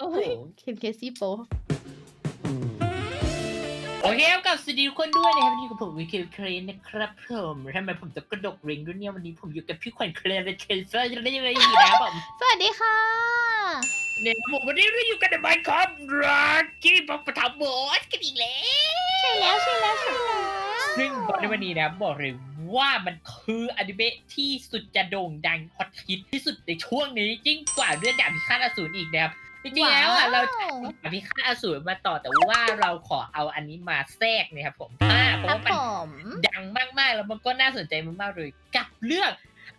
โอ้โหเคนเคซี่โปโอเคครับกับสวัสดีทุกคนด้วยนะครับวันนี้กับผมวิคิวเครนนะครับผมทำไมผมจะกระดกเริงด้วยเนี่ยวันนี้ผมอยู่กับพี่ขวัญเครนและเคเซอร์จะได้ยังไงอีกนะครับผมสวัสดีค่ะ เนี่ยผมวันนี้เราอยู่กันในบ้านครับรักกี้บอกประทับบอสกันอีกแล้วใช่แล้วใช่แล้วใช่แล้วซึ่งบอสในวันนี้นะครับบอกเลยว่ามันคืออนิเมะที่สุดจะโด่งดังฮอตฮิตที่สุดในช่วงนี้ยิ่งกว่าเรื่องดาบพิฆาตอสูรอีกนะครับ จริงๆแล้วอะเราว้วดาบพิฆาตอสูรมาต่อแต่ว่าเราขอเอาอันนี้มาแทรกเนะครับผมอ่าเพคราะรับว่ามันผมดังมากๆ แล้วมันก็น่าสนใจมากๆเลยกับเรื่อง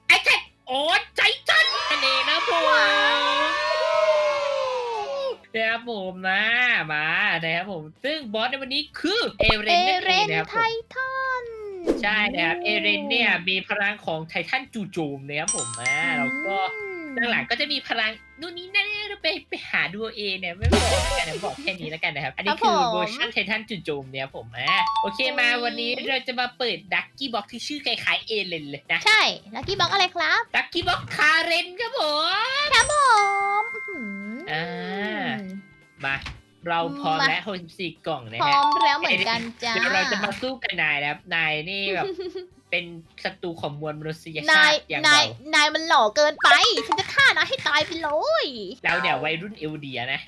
ไอ้แท็กโอ้ใจจันนั่นเองนะผมนะครับผมมามานะครับผมซึ่งบอสในวันนี้คือเอเรเอนนั่นเรเองนนะครับไทผมทันใช่นะครับเอเรนเนี่ยมีพลังของไททันจู่โจมนะครับผมอ่าแล้วก็ หลังๆก็จะมีพลังนู่นนี่นั่นเราไปไปหาดูเอาเองเนี่ยไม่บอกแล้วกันนะบอกแค่นี้แล้วกันนะครับ อันนี้คือเวอร์ชันไททันจู่โจมเนี่ยผมอ่าโอเคมาวันนี้เราจะมาเปิดดักกี้บ็อกที่ชื่อคล้ายๆเอเลนเลยนะใช่ลักกี้บ็อกอะไรครับดักกี้บ็อกคาเรนครับผมครับผมอื้อหือ่ามาเราพร้อมมาแล้ว64กล่องนะพร้ฮะอมแล้วเหมือนกันจ้าเดี๋ยวเราจะมาสู้กับนายนะครับนายนี่แบบ เป็นศัตรูของมวลมนุษยนาชายติอย่างนายเรานายมันหล่อเกินไป ฉันจะฆ่านายให้ตายไปเลยเราเนี่ยวัยรุ่นเอลเดียนะ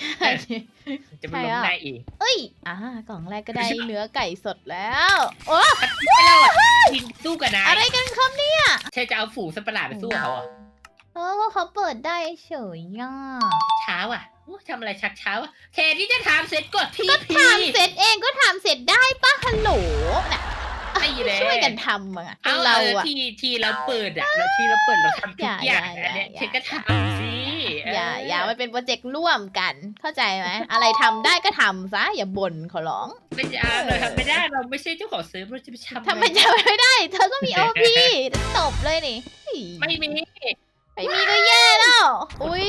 จะมาล้มใช่อะนายเองเอ้ย อ่ากล่องแรกก็ได้เนื้อไก่สดแล้ว โอ้ไม่เราอะทีมสู้กับนายอะไรกันครับเนี่ยเธอจะเอาฝูงสัตว์ประหลาดไปสู้กับเขาอะเออก็เขาเปิดได้เฉยย่าเช้าอะโอ้ทำอะไรชักเช้าอะแทนที่จะถามเสร็จกดทีพีทำเสร็จเองก็ทำเสร็จได้ปะฮัลโหลน่ะ ไม่แล้วช่วยกันทำอะเอาเราเราอะ ที่ที่เราเปิดอะเราที่เราเปิดเราทำทุกอย่างอย่าอันเนี้ยอย่า เธอก็ทำสิอย่าเอย่ามันเป็นโปรเจกต์ร่วมกัน เข้าใจไหม อะไรทำได้ก็ทำซะ อย่าบ่นขอร้อง ไม่ได้เราทำไม่ได้เราไม่ใช่เจ้าของเซิร์ฟเราจะไปทำทำไมจะไม่ได้ เธอก็มีโอพีตบเลยนี่ ไม่มี ไม่มีก็แย่แล้ว อุ้ย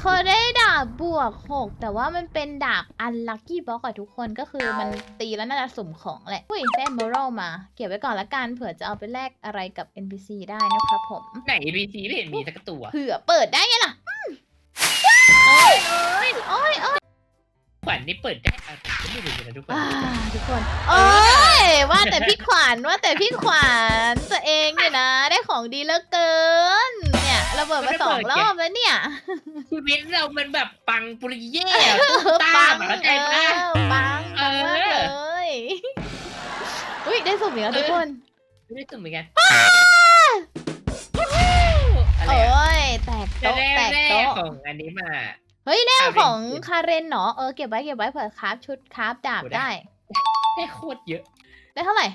เขาได้ดาบบวกหกแต่ว่ามันเป็นดาบอันลัคกี้บ็อกอะทุกคนก็คือมันตีแล้วน่าจะสุ่มของแหละ อุ้ยได้เมอรัลมา เก็บไว้ก่อนละกันเผื่อจะเอาไปแลกอะไรกับ NPC ได้นะครับผม ไหนบีซีไม่เห็นมีสักตัวเผื่อเปิดได้ไงล่ะโอ้ยโอ้ยโอ้ยโอ้ยขวัญนี่เปิดได้อะไรก็ไม่รู้นะทุกคนอ่าทุกคนโอ้ยว่าแต่พี่ขวัญว่าแต่พี่ขวัญตัวเองเนี่ยนะ ได้ของดีเหลือเกินเนี่ย ระเบิดมาสองรอบแล้วเนี่ยชีวิตเรามันแบบปังปุริเย่ตาปังแบบเข้าใจปะเออปังเอปังอมากเลยอุ้ยได้สุ่มอีกแล้วทุกคนไม่ได้สุ่มเหมือนกันโอ้ยแตกจะโต๊ะได้แตกแรกโต๊ะของอันนี้มาเฮ้ยแน่คาเรนของคาเรนเนาะเออเก็บไว้เก็บไว้เผื่อคราฟชุดคราฟดาบโอ้ได้ได้ได้โคตรเยอะ ได้เท่าไหร่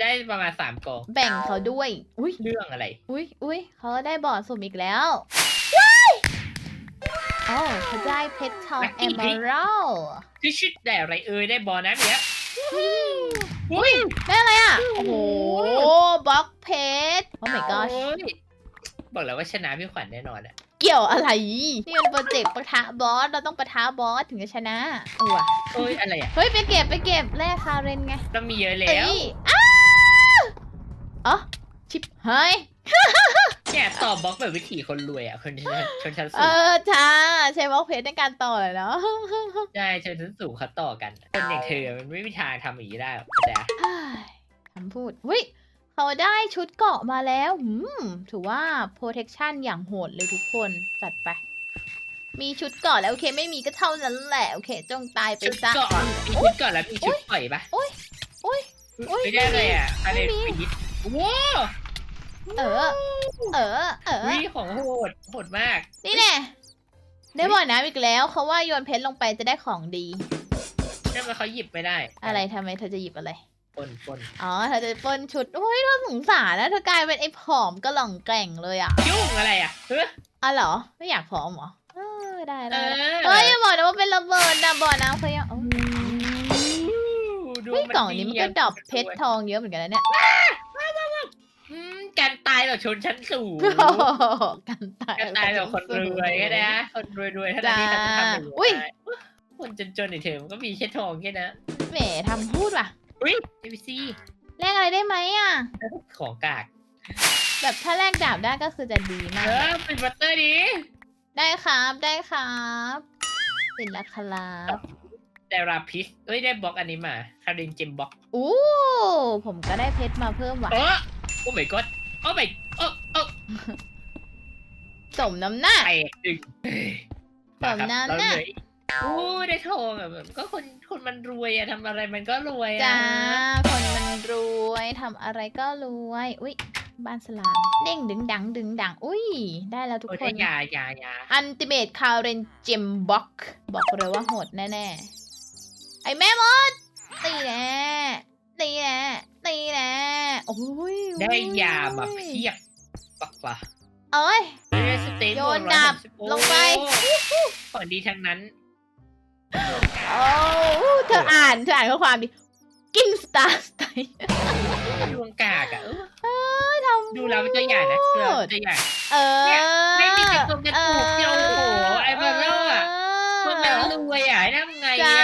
ได้ประมาณสามกองแบ่งเขาด้วย อุ้ยเรื่องอะไร อุ้ยอุ้ยเขาได้บอร์ดสุ่มอีกแล้วว้ายอ๋อเขาได้เพชรทองเอ Lucky มเบอรัลคือชุดได้อะไรเอ่ยได้บอลนะเนี้ยอุ้ยได้อะไรอะ โอ้โหบล็อกเพชรโอ้ my god โอ้ยบอกแล้วว่าชนะพี่ขวัญแน่นอนอะเกี่ยวอะไร นี่มันโปรเจกต์ปะทะบอส เราต้องปะทะบอสถึงจะชนะเออว่ะโอ้ยอะไรอะเฮ้ยไปเก็บไปเก็บแลกคาเรนไงเรามีเยอะแล้เอ้วยอ้าว อ๋อชิปหายเนี่ยตอบบล็อกแบบวิถีคนรวยอะคนชั้นชนชั้นเอสูงอจ้าใช้บล็อกเพชรในการต่อเลยเนาะ ใช่ชนชั้นสูงเขาต่อกันคนอย่างเธอมันไม่มีทางทำอย่างนี้ได้หรอกแต่เฮ้ยคำพูดเฮ้ยเขาได้ชุดเกราะมาแล้วหืมถือว่า protection อย่างโหดเลยทุกคน จัดไป มีชุดเกราะแล้วโอเค ไม่มีก็เท่านั้นแหละ โอเค จงตายไปชุดซะ ก่อนมีชุดก่อนแล้วมีชุดปล่อยปะโอ๊ยโอ๊ยโอ๊ยไม่ได้เลยอะอะไรไม่มีปีด ว้าวเออ เออ เออ วิของโหดโหดมาก นี่แน่ได้บ่อยน้ำอีกแล้วเขาว่าโยนเพชรลงไปจะได้ของดี นั่นมันเขาหยิบไม่ได้อะไรทำไมเธอจะหยิบอะไร ปนปนอ๋อ เธอจะปล้นชุดโอ้ยเธอสงสารนะเธอกลายเป็นไอ้ผอมกระหล่องแกร่งเลยอะยุ่งอะไรอะเฮ้ยอ๋อเหรอ ไม่อยากผอมเหรอเออได้เอได้ได้อเฮ้ยอย่าบอกนะว่าเป็นระเบิดนะบ่อน้ำเขายังโอ้ยดูเฮ้ยกล่องนี้มันก็ดรอปเพชรสวยทองเยอะเหมือนกันนะเนี่ย อืมการตายแบบชนชั้นสูงกันตายการตายแบบคนรวยก็ได้นะคนรวยรวยๆเท่านั้นที่เขาจะทำอย่างนี้อุ้ยได้คนจนๆในเธอมันก็มีแค่ทองแค่นั้นแหมทำพูดว่ะอุ้ยเอพีซีแลกอะไรได้ไหมอะ ของกาก แบบถ้าแลกดาบได้ก็คือจะดีมาเอกอเป็นบัตเตอร์ดี ได้ครับได้ครับร็จแล้วครับได้ราพิสเอ้ยได้บล็อกอันนี้มาคารินเจมบล็อก อู้ผมก็ได้เพชรมาเพิ่มว่ะเออ โอ้ my god โอ้ my โอ้โอ้สมน้ำหน้า แตกดึงเฮ้ยมาครับแบบนั้นเราน่ะเลยโอ้ได้ทองอะแบบก็คนคนมันรวยอะทำอะไรมันก็รวยอะจ้า คนมันรวยทำอะไรก็รวย อุ้ยบ้านสลามเด้งดึงดังดึงดัง อุ้ย ได้แล้วทุกโอ้คได้น ยายายาอันติเมตคาเรนเจมบ็อกบอกเลยว่าโหดแน่ ๆ ไอ้แม่มดตีแน่ตีแน่ตีแน่โอ้ยได้ยามาเพียบปักว่ะเอ้ยได้สเตนโยนดาบลงไปของดีทั้งนั้น โอ้เธออ่านเธออ่านข้อความดิ กินสตาร์สไตล์ดวงกากอะเออเอ้ยทำดูแล้วเป็นตัวอย่างนะดูแล้วเป็นตัวอย่างเออเนี่ยไม่มีกระตุกกระตุกเดียวโอ้โหไอ้บาร์เรอร์อะคนมันรวยอะทำไงจ้า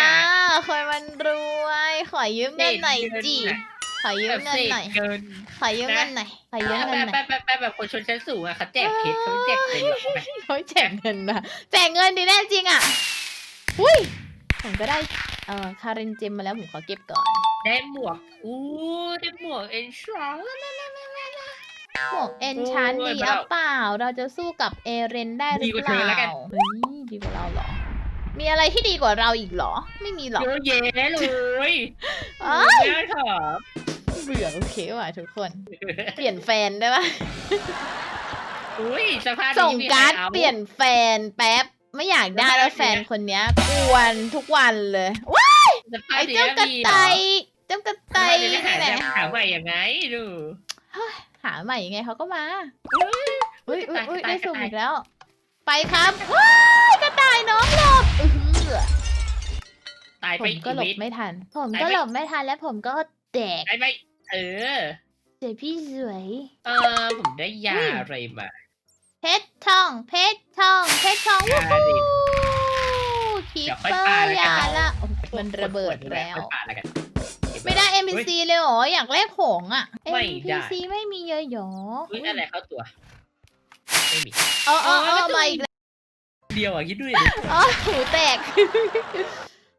อะคนมันรวย ขอยืมเงินหน่อยจีเศษเงินน่ะ ขอยืมแบบเงินเศษหน่อย เกิน ขอยืมเงินหน่อยขอยืมแบเงินบหน่อยแบบแบบแบบคนชนชั้นสูงอะเขาแจกเพชรเขาไม่แจกเงินหรอกนะเขาแจกเงินมาแจกเงินดีแน่จริงอะอุ้ยผมก็ได้เอ่อคารินเจมมาแล้วผมขอเก็บก่อนได้หมวกอู้ได้หมวกเอ็นชาร์หมวกเอนชานโอ้ยดีเปล่าอะเปล่า เราจะสู้กับเอเรนได้หรือดีกว่าเปเธอล่าแล้วกันเฮ้ยดีกว่าเราเหรอ มีอะไรที่ดีกว่าเราอีกเหรอ ไม่มีหรอกเยอะแยะเลยเอ้ย น่าถาม เบื่อโอเคว่ะทุกคน เปลี่ยนแฟนได้ปะอุ้ยสภาพส่งนี้มีการ์ดใคอเปลี่ยนแฟนแป๊บไม่อยากได้แล้วแฟนคนเนี้ยกวนทุกวันเลยว้ายสภาพไอ้นี้เจ้ากระมีเหรต่ายเจ้ากระต่ายพนี้ไม่หานี่แหละหาใหม่ยังไงดูหาใหม่ยังไงเขาก็มาอุ้ยอุ้ยอุ้ยได้สุ่มอีกแล้ว ไปครับว้ายกระต่ายน้องหลบอื้อหือตายผไปมก็หลบวิตไม่ทัน ผมก็หลบไม่ทันและผมก็แตก ตายไป เออเจพี่สวย เออผมได้ยาอุ้ยอะไรมาเพชรทอง เพชรทอง เพชรทองวู้ยาฮู้ดิคีเดี๋ยวค่เปอยอปาร์แล้วกัน ยาเนอะละโอ้มันระเบิดขดๆนี่หแล้วค่อยปาแล้วกัน ไม่ได้ NPC เลยเหรอ อยากแลกของอะ ไม่ได้ NPC ไม่มีเยอะหรออุ้ยอะไรเข้าตัว ไม่มีเออเออเอโอ้อยแล้วมาอีกแล้วเดียวอะคิดด้วยดิ อ๋อหูแตก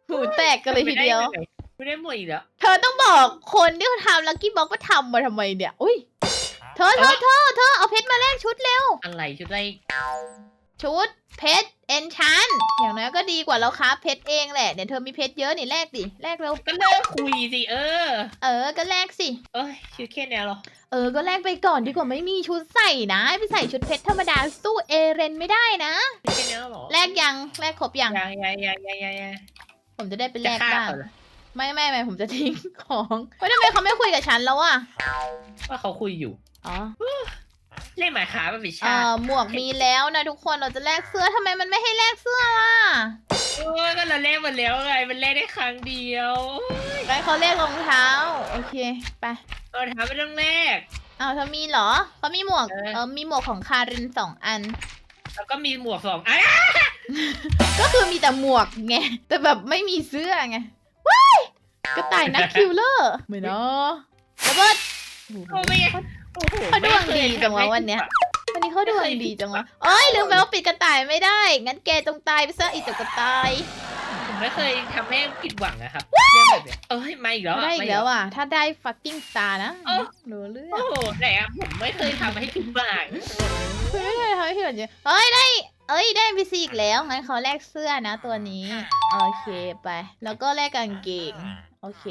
หูแตกกันเลยทีเดียว ไม่ได้หมดอีกแล้วเธอต้องบอกคนที่เขาทำลักกี้บ็อกว่าทำมาทำไมเนี่ย อุ้ย เธอเธอเธอเธอเอาเพชรมาแลกชุดเร็ว อะไรชุดไรชุดเพชรเอนชันอย่างน้อยก็ดีกว่าเราค้าเพชรเองแหละเดี๋ยวเธอมีเพชรเยอะนี่แลกดิแลกเร็วก็เลิกคุยสิเออ เออก็แลกสิเอ้ยชุดแค่เนี้ยเหรอเออก็แลกไปก่อนดีกว่าไม่มีชุดใส่นะไปใส่ชุดเพชรธรรมดาสู้เอเรนไม่ได้นะชุดแค่เนี้ยเหรอแลกยังแลกครบยังยังยังยังยังยังยังผมจะได้ไปแลจะกฆ่าบ้างเขาเหรอ ไม่ไม่ไม่ผมจะทิ้งของเฮ้ยทำไมเขาไม่คุยกับฉันแล้วอะว่าเขาคุยอยู่อ๋อเล่นหมายขามันเป็นเอ่ชาติอหมวกมีแล้วนะทุกคนเราจะแลกเสื้อทำไมมันไม่ให้แลกเสื้อล่ะโอ้ยก็เราเล่นมาแล้วไงมันเล่นได้ครั้งเดียวไปเขาแลกรองเท้า โอเคไปเราทำไม่ต้องแรกอ้าวเธอมีเหรอเขามีหมวกเออ เออมีหมวกของคารินสองอัน แล้วก็มีหมวกสองอันก็คือมีแต่หมวกไงแต่แบบไม่มีเสื้อไงว้าย กระต่ายนักคิวเลอร์ไม่เนาะระเบิดโอ้โหโอ้ไม่ไงโอ้โหเขาดวงดีจังวะวันเนี้ยวันนี้เขาดวงดีจังวะเอ้ยลืมไปว่าปิดกระต่ายไม่ได้ งั้นแกจงตายไปซะอีเจ้ากระต่ายผมไม่เคยทำให้ผิดหวังนะครับเรื่องแบบเนี้ยเอ้ยมาอีกแล้วอะได้อีมากแล้วอะ ถ้าได้ fucking star นะเอ้ารู้เรื่องโอ้โหไหนอะผมไม่เคยทำให้ผิดหวังเฮ้ยทำไมพี่แบบนี้เอ้ยได้เอ้ยได้ NPC อีกแล้วงั้นเขาแลกเสื้อนะตัวนี้ โอเคไป แล้วก็แลกกางเกง โอเค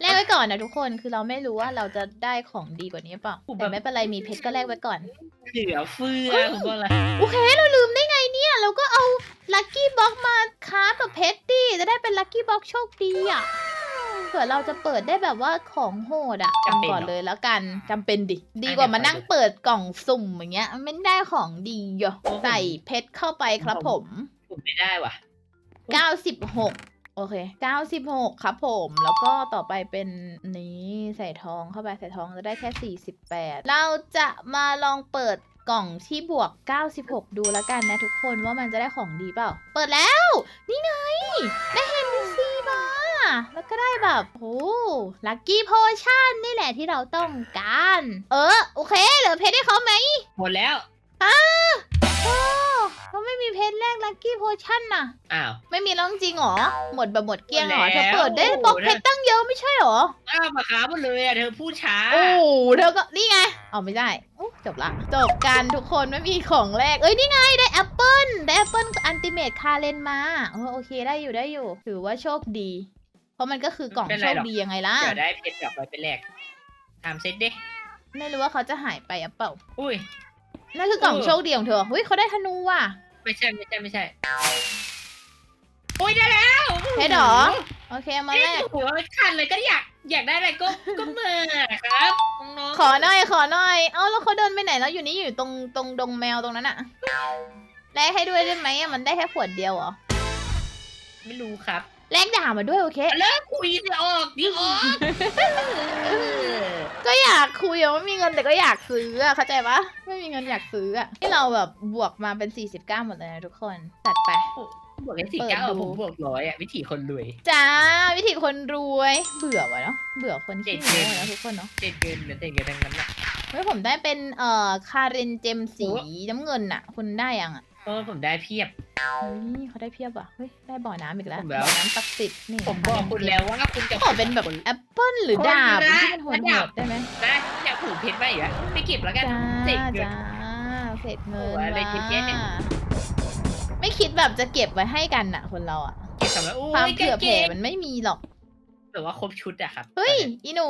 แลกไว้ก่อนนะทุกคนคือเราไม่รู้ว่าเราจะได้ของดีกว่านี้เปล่าแต่ไม่เป็นไรมีเพชรก็แลกไว้ก่อนเหลือเฟือผมบอกเลยโอเคเราลืมได้ไงเนี่ยเราก็เอาลัคกี้บ็อกมาค้าฟกับเพชรดิจะได้เป็นลัคกี้บ็อกโชคดีอะเผื่อเราจะเปิดได้แบบว่าของโหดอะจำก่อนเลยแล้วกันจำเป็นดิ ดีกว่ามานั่งเปิดกล่องสุ่มอย่างเงี้ย ไม่ได้ของดีอะใส่เพชรเข้าไปครับผม ผมไม่ได้ว่ะ96 โอเค96ครับผม แล้วก็ต่อไปเป็นนี้ใส่ทองเข้าไปใส่ทองจะได้แค่48เราจะมาลองเปิดกล่องที่บวก 96 ดูแล้วกันนะทุกคนว่ามันจะได้ของดีเปล่า เปิดแล้ว นี่ไง ได้เฮนซีมาแล้วก็ได้แบบโอ้ลัคกี้โพชั่นนี่แหละที่เราต้องการ เออ โอเค เหลือเพชรให้เขาไหมหมดแล้วโอ้ ก็ไม่มีเพชรแรกลัคกี้โพชั่นน่ะ อ้าว ไม่มีแล้วจริงเหรอ หมดแบบหมดเกลี้ยงเหรอ หมดเธแล้วอเปิดได้บล็อกเพชรตั้งเยอะไม่ใช่เหรอ อ้าวมาค้าหมดเลยอะเธอพูดช้า โอ้โหเธอก็นี่ไงเอาไม่ได้โอ้จบละ จบกันทุกคนไม่มีของแรก เอ้ยนี่ไงได้แอปเปิลได้แอปเปิลอันติเมตคาเลนมาเออโอเคได้อยู่ได้อยู่ ถือว่าโชคดี เพราะมันก็คือกล่องไม่เป็นโชไรคหรอก ดียังไงล่ะ เดี๋ยวได้เพชรกลับไปเป็นแรกตามเซตดิไม่รู้ว่าเขาจะหายไปอะเปล่า อุ้ย นั่นคือกล่องเออ โชคดีของเธอเฮ้ยเขาได้ธนูว่ะ ไม่ใช่ไม่ใช่ไม่ใช่อุ้ยได้แล้วเพชรเหรอ โอเคเอามาแรกหัวคันเลยก็อยากอยากได้อะไรก็ก็มาครับน้องๆขอหน่อยขอหน่อย เอ้าแล้วเขาเดินไปไหนแล้วอยู่นี่อยู่ตรงตรงดงแมวตรงนั้นอะแลกให้ด้วยได้ไหมอะมันได้แค่ขวดเดียวเหรอ ไม่รู้ครับ แลกด่ามาด้วยโอเค เลิกคุยสิออกดิออกเออก็อยากคุยอะว่ามีเงินแต่ก็อยากซื้ออะเข้าใจปะไม่มีเงินอยากซื้ออะที่เราแบบบวกมาเป็น 49 หมดเลยนะทุกคนจัดไป บวกเลขสี่เก้าเปิดดูผมบวกร้อยอะวิธีคนรวย จ้าวิธีคนรวยเบื่อวะเนาะเบื่อคนขี้เจ๋โม้งๆนะทุกคนเนาะเด็ดเกินเหมือนเด็ดเกินทั้งนั้นอะเฮ้ยผมได้เป็นเอ่อคาเรนเจมสีโอ้น้ำเงินอะคุณได้ยังอะ เออผมได้เพียบ เฮ้ยเขาได้เพียบว่ะเฮ้ยได้บ่อน้ำอีกแล้วผมแล้ว บ่อน้ำศักดิ์สิทธิ์นี่ผมบอกคุณแล้วว่าคุณจะ ขอเป็นแบบแอปเปิ้ลหรือดาบคนละที่มันโหดดาบๆได้ไหมนะอยากผูกเพชรไหมอีกอะไม่เก็บแล้วกัน จ้าเสกเงินจ้าเศษเงินโอ้ยอะไรเยอะแยะเนี่ย ว่ะไม่คิดแบบจะเก็บไว้ให้กันอะคนเราอะเก็บกลับมาโอ้ความยเผื่อแผ่เก๋มันไม่มีหรอกๆแบบว่าครบชุดอะครับเฮ้ยอีหนู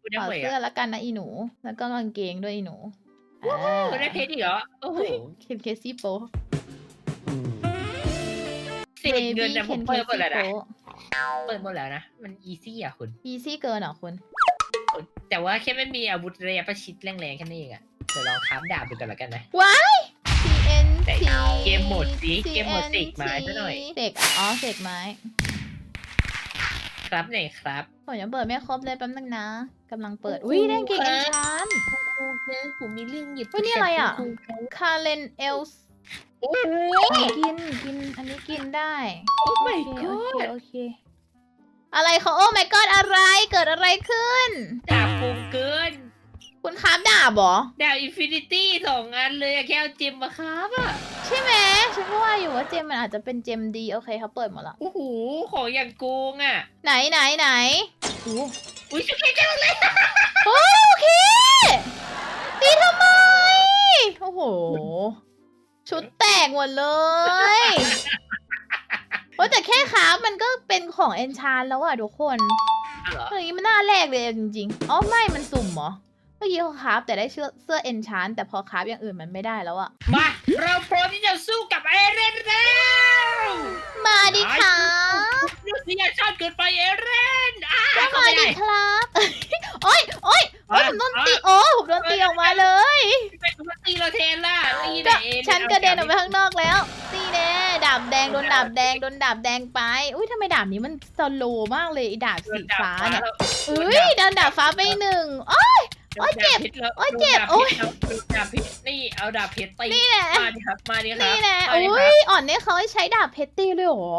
คุณได้ขอหวยเสื้ออะแล้วกันนะอีหนู แล้วก็กางเกงด้วยอีหนู อ่าคุณได้เพชรอีกเหรอ โอ้โหเคนเคซี่โปเศษเงินนะผมเคนเคเปิดหมดซี่แล้วโปนะเปิดหมดแล้วนะ มันอีซี่อะคุณ อีซี่เกินเหรอคุณ แต่ว่าแค่ไม่มีอาวุธระยะประชิดแรงๆแค่นั้นเองอะเดี๋ยวลองค้ามดาบดูกันแล้วกันนะว้าย TNT แต่เกมโหมดสิ เกมโหมดเสกไม้ซะหน่อยเสกอะอ๋อเสกไม้ ครับไหนครับผมยังเปิดไม่ครบเลยแป๊บนึงนะกำลังเปิดโอ้โหอุ้ยได้เก่งครัเอ็บนชานครูเนยผมมีเรื่องหยิบเฮ้ยนี่อะไรอะครูครับคาเลนเอลส์โอ้โหกินกินอันนี้กินได้โอ้โอ my เคโอเค god โอเค อะไรเขาโอ้ my god อะไรเกิดอะไรขึ้นดาบโกงเกิน คุณคราฟดาบเหรอ ดาบอินฟินิตี้สองอันเลยอะแค่เอาเจมมาครับอะใช่ไหมฉันก็ว่าอยู่ว่าเจมมันอาจจะเป็นเจมดี โอเคเขาเปิดหมดละโอ้โหของอย่างโกงอะไหนไหนไหนโอ้อุ้ยชุดแค่เจ้าเลยเฮ้ยโอเคตีทำไม โอ้โห ชุดแตกหมดเลยโอ้แต่แค่คราฟมันก็เป็นของเอนชานแล้วอะทุกคนเหรออย่างนี้มันน่าแรกเลยจริงๆอ๋อไม่มันสุ่มเหรอ เมื่อกี้เขาคราฟแต่ได้เสื้อเสื้อเอนชานแต่พอคราฟอย่างอื่นมันไม่ได้แล้วอะมา เราพร้อมที่จะสู้กับเอเรนแล้วมาดิค่ะยุทธยาชาติเกินไปเอเรนอะก็เข้ามาไม่ดิได้ครับโอ้ยโอ้ยโอ้ยผมโดนตีโอ้ผมโดนตีออกมาเลย เป็นปกติเราเทนล่ะนี่ก็เอเรฉันกระเด็นออกไปข้างนอกแล้วตีแน่ดาบแดงโดนดาบแดงโดนดาบแดงไป อุ้ยทำไมดาบนี้มันสโลว์มากเลยไอ้ดาบสีฟ้าเนี่ยอุ้ยโดนดาบฟ้าไปหนึ่งอ๋อ โอ๊ยเจ็บโอ๊ยเจ็บโอ๊ย ดาบเพชรนี่เอาดาบเพชรตีนี่แหละ มาดิครับมาดิครับนี่แหละมาดิคอุ้รับยอ่อนเนี่ยเขาให้ใช้ดาบเพชรตีเลยเหรอ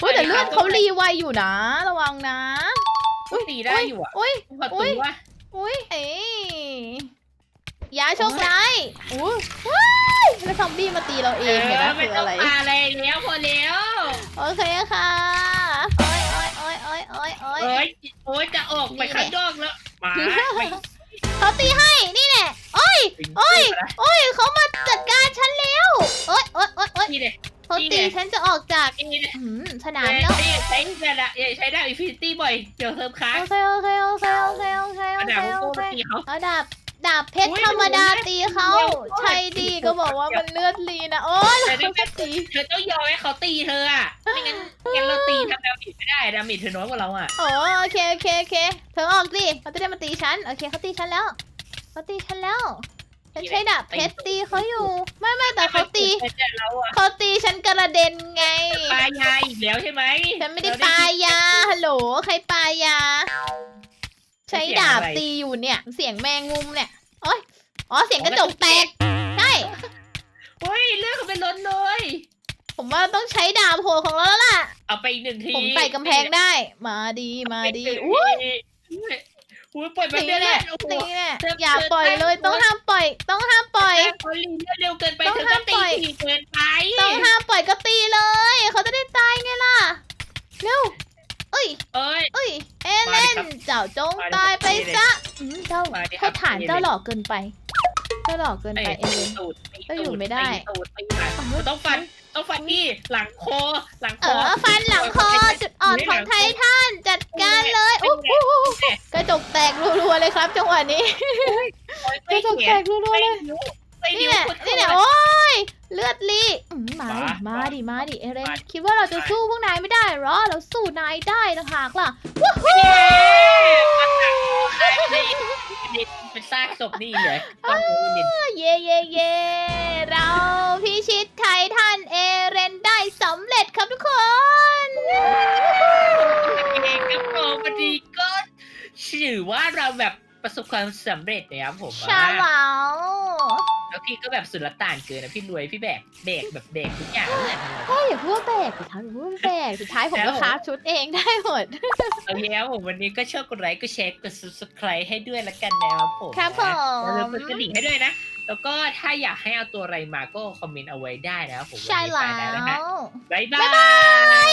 เฮ้ยแต่เลือดเขารีไวอยู่นะ ระวังนะตีได้อยู่อะอุ้ยประอุ๊ตูยว่าอุ้ยเอ้ยยาโชคร้ายอุ้ยว้ายแล้วซอมบี้มาตีเราเองเห็นไหมไม่คือต้องอะไร มาอะไรแล้วพอแล้วโอเคค่ะ โอ้ยโอ้ยโอ้ยโอ้ยโอ้ยโอ้ย โอ๊ยโอ๊ยจะออกไปข้างนอกแล้วมาไป เขาตีให้ นี่แหละโอ้ย โอ๊ยโอ้ย เขามาจัดการฉันแล้วโอ้ยโอ้ยโอ้ยโอ้ยนี่เลย เขาตีฉันจะออกจากนี่เลยอืมสนามแล้ว ใช้เงินอะอย่าใช้ดาบอินฟินิตี้บ่อย เดี๋ยวเพิ่มค้างโอเค โอเค โอเค โอเค โอเค โอเอาเคดาบโอโก้เคมาตีเขา เอาดาบ ดาบเพชรอุ๊ยธรรมดาหนูนะตีเขาเดี๋ยวใช่ดีก็บอกว่ามันเลือดลีนะ โอ้ยแต่แล้วได้ก็ตีเธอต้องยอมให้เขาตีเธออะ ไม่งั้นงั้นเราตีทำดาเมจไม่ได้ดาเมจเธอน้อยกว่าเราอะโอ้โอเคโอเคโอเคเธอออกสิเขาจะได้มาตีฉันโอเคเขาตีฉันแล้วเขาตีฉันแล้วฉันใช้ดาบเพชรตีเขาอยู่ ไม่ไม่แต่เขาตีแต่เราอะเขาตีฉันกระเด็นไงปลายาอีกแล้วใช่ไหมฉันไม่ได้ปายาฮัลโหลใครปายา ใช้ดาบตีอยู่เนี่ย เสียงแมงมุมเนี่ยโอ้ยอ๋อเสียงกระจกแตกใช่เฮ้ยเลือกเขาเป็นล้นเลย ผมว่าต้องใช้ดาบโหดของเราแล้วล่ะ เอาไปอีกหนึ่งทีผมไต่กำแพงได้ มาดีมาดีอุ้ยอุ้ยปล่อยมันนี่เรื่แหอยละๆโอ้โหนี่แหละเธออย่าเธอปล่อยเลยตั้งต้องห้ามปล่อย ต้องห้ามปล่อยแต่เขาลีเลือดเร็วเกินไปต้องเธอก็ห้ามตีปล่อย ถี่เกินไปต้องห้ามปล่อยก็ตีเลย เขาจะได้ตายไงล่ะเร็วเอ้ยเอ้ย เอ้ยเอเลมาดินครับเจ้าจงมาดิตายไปครับซะอืมเจ้ามาดิครับเขาฐานเอเลนเจ้าหล่อเกินไป เจ้าหล่อเกินไปเอ้ยเอเลน ตูดตีก็อยู่ตูไม่ได้ตีตูดตีหลังต้องฟัน ต้องฟันนี่หลังคอหลังคเออ อฟันหลังคอจุดอ่อนของไททันจัดการเลยโอ้โหกระจกแตกรัวๆเลยครับ จังหวะนี้โอ๊ยกไม่ระจกเห็แตนกรัวๆไม่เลยนิ้วไม่นี่นิ้วแหละคนนี่แหละตัวโอ้ย เลือดลีอืมมาดิมามาดิมาดิเอเลนมาคิดว่าเราจะมาสู้พวกนายไม่ได้เหรอ เราสู้นายได้ต่างหากล่ะเย้ มันหนักคอใครไม่ได้เป็นซากศพนี่เลยต้องเล่นเย่เย่เย่เราพิชิตไททันเอเรนได้สำเร็จครับทุกคนเองครับผมวันนี้ก็ถือว่าเราแบบประสบความสำเร็จนะครับผม ใช่แล้ว แล้วพี่ก็แบบสุดละต่านเกินนะพี่รวยพี่แบกแบกแบบแบกทุกอย่างเลยเฮ้ยอย่าพูดว่าแบกสุดท้ายอย่าพูดว่าแบกสุดท้ายผมแล้ก็วคราฟชุดเองได้หมดเอาแล้วผมวันนี้ก็ชอบกดไลค์กดแชร์กด subscribe ให้ด้วยละกันนะครับผมครับผมอย่าลืมกดกระดิ่งให้ด้วยนะ แล้วก็ถ้าอยากให้เอาตัวอะไรมาก็คอมเมนต์เอาไว้ได้นะครับผมใช่วันนี้แล้ไปแล้วนะฮะวบ๊ายบาย